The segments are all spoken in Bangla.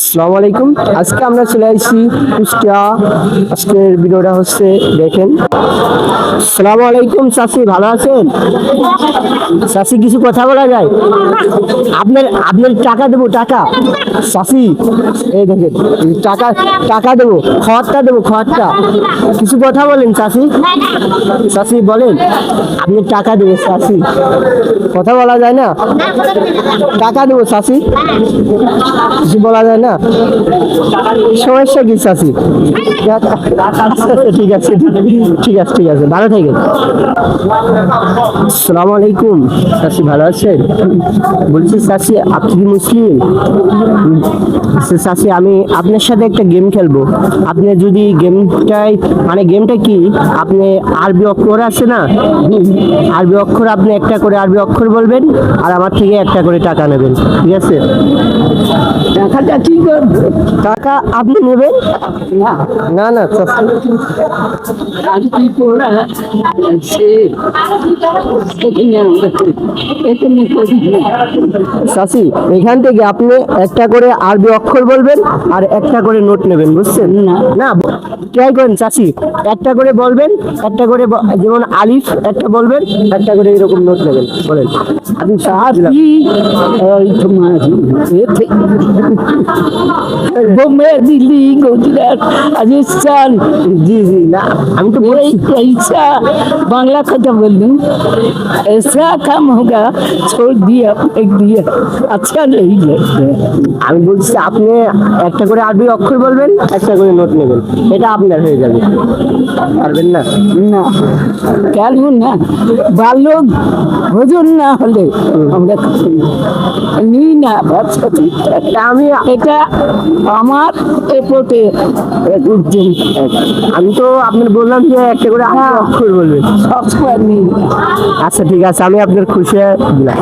আসসালামু আলাইকুম। আজকে আমরা চলে আসছি কুষ্টিয়া। আজকের ভিডিওটা হচ্ছে দেখেন। আসসালামু আলাইকুম চাষি ভালো আছেন? চাষি কিছু কথা বলা যায়? আপনার আপনার টাকা দেবো, টাকা। চাষি এই দেখেন, টাকা টাকা দেবো খড়টা দেবো খড়টা কিছু কথা বলেন চাষি চাষি বলেন আপনি টাকা দেবো চাষি কথা বলা যায় না? টাকা দেবো চাষি কিছু বলা যায় না? ঠিক আছে ঠিক আছে ঠিক আছে ভালো থাকেন। আসসালামু আলাইকুম চাষি ভালো আছেন? বলছি চাষি আপনি কি মুসলিম? চাষি আমি আপনার সাথে একটা গেম খেলব। আপনি যদি গেমটাই মানে গেমটা কি? আপনি আরবি অক্ষর আছে না? আরবি অক্ষর আপনি একটা করে আরবি অক্ষর বলবেন, আর আমার থেকে একটা করে টাকা নেবেন। ঠিক আছে? টাকাটা কি করব টাকা আপনি নেবেন? না না। চাচি এখান থেকে আপনি একটা করে আরবি অক্ষর বলবেন আর একটা করে নোট নেবেন বুঝছেন? না। না ট্রাই করেন চাচি। একটা করে বলবেন একটা করে যেমন আলিফ একটা বলবেন একটা করে এরকম নোট নেবেন বলেন। আপনি সাহায্য বোম্বে দিল্লি গুজরাট রাজস্থান জি জি না আমি তো বলছি ऐसा बांग्ला खत्म बोल दूं ऐसा काम होगा छोड़ दिया फेंक दिया अच्छा नहीं लगता আমি বলছি আপনি একটা করে আরবি অক্ষর বলবেন একটা করে নোট নেবেন এটা আপনার হয়ে যাবে পারবেন না না কেন না বালক ভোজন না হলে আমরা নিই না ব্যবসা তা আমি এটা আমার এপটে উজ্জ্বল আমি তো আপনার বললাম যে একটা করে আমার অক্ষর বলবেন সবসময় নিই আচ্ছা ঠিক আছে আমি আপনার খুশি হয়ে দিলাম।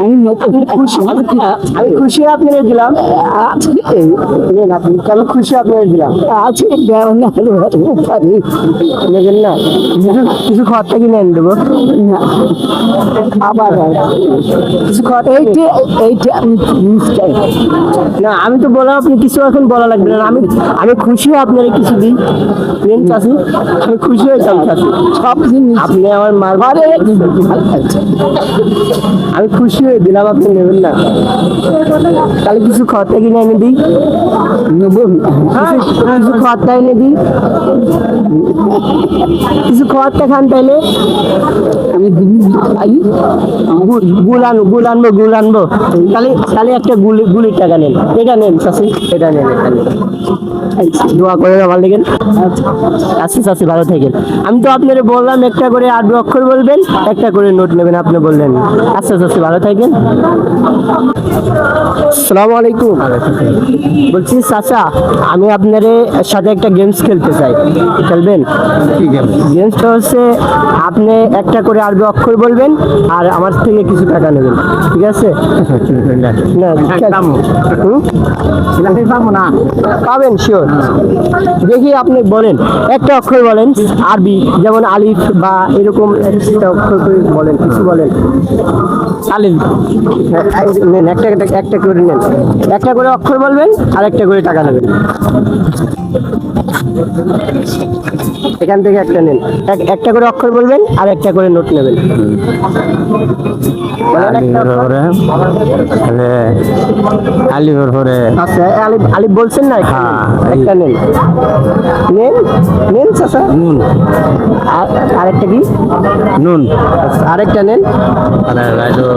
আমি নতুন আমি খুশি হয়ে দিলাম। আপনি আমি খুশি হয়ে দিলাম? আছে না নেবেন না। কিছু কিছু খরচা কিনে এনে দেবো। না। আবার কিছু খরচা এইটা এইটা না আমি তো বললাম আপনি কিছু এখন বলা লাগবে না। আমি আমি খুশি আপনার কিছু দিই। নেন চাষি আমি খুশি হয়ে যাব চাষি সব আপনি আমার মার আমি খুশি হয়ে দিলাম, আপনি নেবেন না। তাহলে কিছু খরচা কিনে এনে দিই। কিছু খরচা এনে দিই। কিছু খরচা খান তাহলে। আমি গুল আনব গুল আনব গুল আনব। তাহলে তাহলে একটা গুলি গুলির টাকা নেন। এটা নেন চাষি এটা নেন দোয়া করে আমার লেগেন আচ্ছা চাষি ভালো থাকেন। আমি তো আপনার বললাম, একটা করে আট অক্ষর বলবেন, একটা করে নোট নেবেন, আপনি বললেন আচ্ছা চাষি ভালো থাকেন। সালাম আলাইকুম। বলছি চাচা আমি আপনার সাথে একটা গেমস খেলতে চাই। খেলবেন? গেমসটা হচ্ছে আপনি একটা করে আরবি অক্ষর বলবেন আর আমার থেকে কিছু টাকা নেবেন। ঠিক আছে? না পাবেন শিওর দেখি আপনি বলেন একটা অক্ষর বলেন আরবি যেমন আলিফ বা এরকম একটা অক্ষর বলেন কিছু বলেন। আলিফ হ্যাঁ, নেন একটা একটা করে নেন। একটা করে অক্ষর বলবেন আর একটা করে টাকা নেবেন এখান থেকে একটা নেন। এক- একটা করে অক্ষর বলবেন আর একটা করে নোট নেবেন। পরে আচ্ছা আলিফ আলিফ বলছেন না একটা নেন, হ্যাঁ, একটা নেন। নেন নেন চাচা। নুন। আর আরেকটা কি? নুন। আচ্ছা, আরেকটা নেন। রাইলো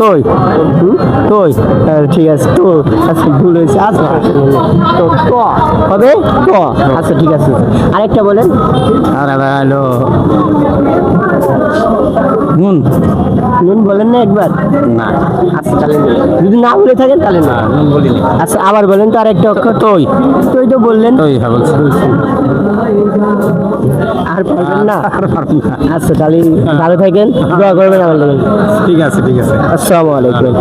তোই? তোই ঠিক আছে তো আচ্ছা ভুল হয়েছে আচ্ছা তো ক? হবে? ক? আচ্ছা ঠিক আছে। আরেকটা বলেন। আর রাইলো নুন? নুন বলেন না একবার। না। আচ্ছা তাহলে যদি না বলে থাকেন তাহলে না নুন বলিনি। আচ্ছা আবার বলেন তো আরেকটা অক্ষর। তোই। তোই তো বললেন। তোই হ্যাঁ বলছি। আর পারবেন না। আর পারবেন না। আচ্ছা তাহলে ভালো থাকেন দোয়া করবেন আমার ঠিক আছে ঠিক আছে। আসসালামু আলাইকুম।